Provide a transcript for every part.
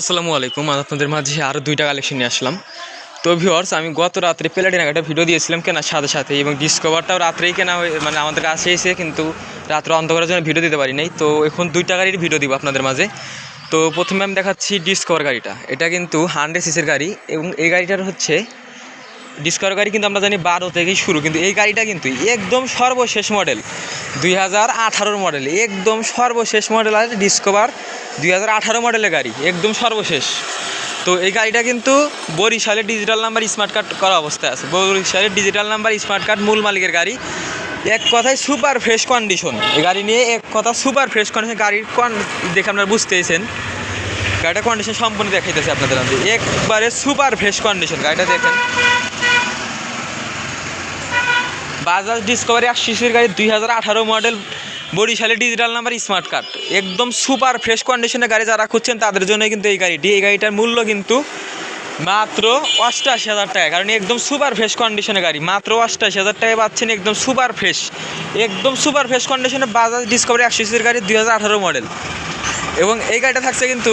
আসসালামু আলাইকুম। আপনাদের মাঝে আরও দুইটা কালেকশন নিয়ে আসলাম। তো ভিওর্স আমি গত রাত্রে প্লেটিনার একটা ভিডিও দিয়েছিলাম কেনার সাথে সাথে এবং ডিসকভারটাও রাত্রেই কেনা হয়ে মানে আমাদের কাছে এসে কিন্তু রাত্রে অন্ধকারের জন্য ভিডিও দিতে পারি নাই। তো এখন দুইটা গাড়ির ভিডিও দিব আপনাদের মাঝে। তো প্রথমে আমি দেখাচ্ছি ডিসকভার গাড়িটা। এটা কিন্তু হান্ড্রেড সিসির গাড়ি এবং এই গাড়িটার হচ্ছে ডিসকভার গাড়ি কিন্তু আমরা জানি বারো থেকেই শুরু। কিন্তু এই গাড়িটা কিন্তু একদম সর্বশেষ মডেল দুই হাজার আঠারোর মডেল একদম সর্বশেষ মডেল আছে ডিসকভার দুই হাজার আঠারো মডেলের গাড়ি, একদম সর্বশেষ। তো এই গাড়িটা কিন্তু বরিশালের ডিজিটাল নাম্বার স্মার্ট কার্ড করা অবস্থায় আছে। বরিশালের ডিজিটাল নাম্বার স্মার্ট কার্ড মূল মালিকের গাড়ি। এক কথায় সুপার ফ্রেশ কন্ডিশন এই গাড়ি নিয়ে এক কথা সুপার ফ্রেশ কন্ডিশন গাড়ির কন দেখে আপনারা বুঝতেইছেন। গাড়িটা কন্ডিশন সম্পূর্ণ দেখাইতেছে আপনাদের একবারে সুপার ফ্রেশ কন্ডিশন গাড়িটা দেখেন। বাজাজ ডিসকভারি একশো সিসির গাড়ি দুই হাজার আঠারো মডেল বরিশালের ডিজিটাল নাম্বার স্মার্ট কার্ড একদম সুপার ফ্রেশ কন্ডিশনের গাড়ি যারা খুঁজছেন, তাদের জন্য কিন্তু এই গাড়িটি। এই গাড়িটার মূল্য কিন্তু মাত্র অষ্টাশি হাজার টাকা, কারণ একদম সুপার ফ্রেশ কন্ডিশনের গাড়ি। মাত্র অষ্টাশি হাজার টাকায় পাচ্ছেন একদম সুপার ফ্রেশ একদম সুপার ফ্রেশ কন্ডিশনে বাজাজ ডিসকভারি একশো সিসির গাড়ি দুই হাজার আঠারো মডেল এবং এই গাড়িটা থাকছে কিন্তু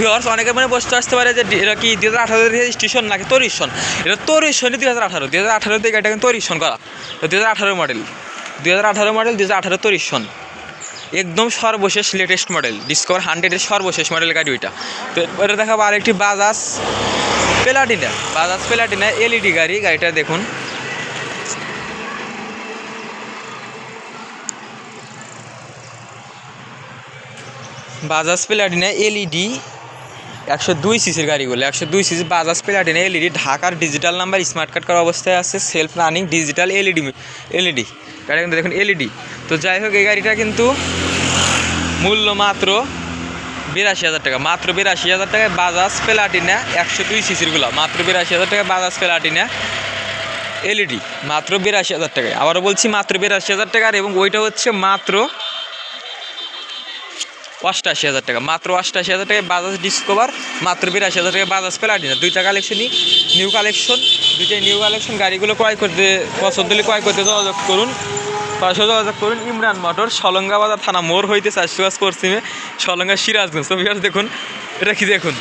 ভিওর্স অনেকে মনে বসতে আসতে পারে যে এটা কি দুই হাজার আঠারো স্টেশন নাকি তরিশন এটা তরিশনই দুই হাজার আঠারো। দুই হাজার আঠারো আঠারোতে গাড়িটা কিন্তু তরিশন করা দুই হাজার আঠারো মডেল দুই হাজার আঠারো মডেল দুই হাজার আঠারো তরিশন একদম সর্বশেষ লেটেস্ট মডেল ডিসকভার হান্ড্রেডের সর্বশেষ মডেল গাড়ি ওইটা। তো এরপরে দেখাবো আরেকটি Bajaj Platina Bajaj Platina LED গাড়ি। গাড়িটা দেখুন। বাজাজ প্লাটিনা এলইডি একশো দুই সিসির গাড়িগুলো, একশো দুই সিসি বাজাজ প্লাটিনা এলইডি, ঢাকার ডিজিটাল নাম্বার স্মার্ট কার্ড করা অবস্থায় আছে self running digital LED LED. গাড়িটা কিন্তু দেখুন এলইডি। তো যাই হোক, এই গাড়িটা কিন্তু মূল্য মাত্র বিরাশি হাজার টাকা, মাত্র বিরাশি হাজার টাকায় বাজাজ প্লাটিনা একশো দুই সিসিরগুলো মাত্র বিরাশি হাজার টাকায় বাজাজ প্লাটিনা এলইডি, মাত্র বিরাশি হাজার টাকায়। আবারও বলছি মাত্র বিরাশি হাজার টাকার এবং ওইটা হচ্ছে মাত্র অষ্টাশি হাজার টাকা। মাত্র অষ্টাশি হাজার টাকায় বাজাজ ডিসকভার মাত্র বিরাশি হাজার টাকায় বাজাজ প্লাটিনা দুইটা কালেকশনই নিউ কালেকশন দুইটাই নিউ কালেকশন গাড়িগুলো ক্রয় করতে পছন্দ হলে ক্রয় করতে যোগাযোগ করুন। পাশে যোগাযোগ করুন ইমরান মোটর সলঙ্গা বাজার থানা মোড় হইতে চাষবাস পশ্চিমে, সলঙ্গা সিরাজগঞ্জ। তো দেখুন, এটা কি দেখুন?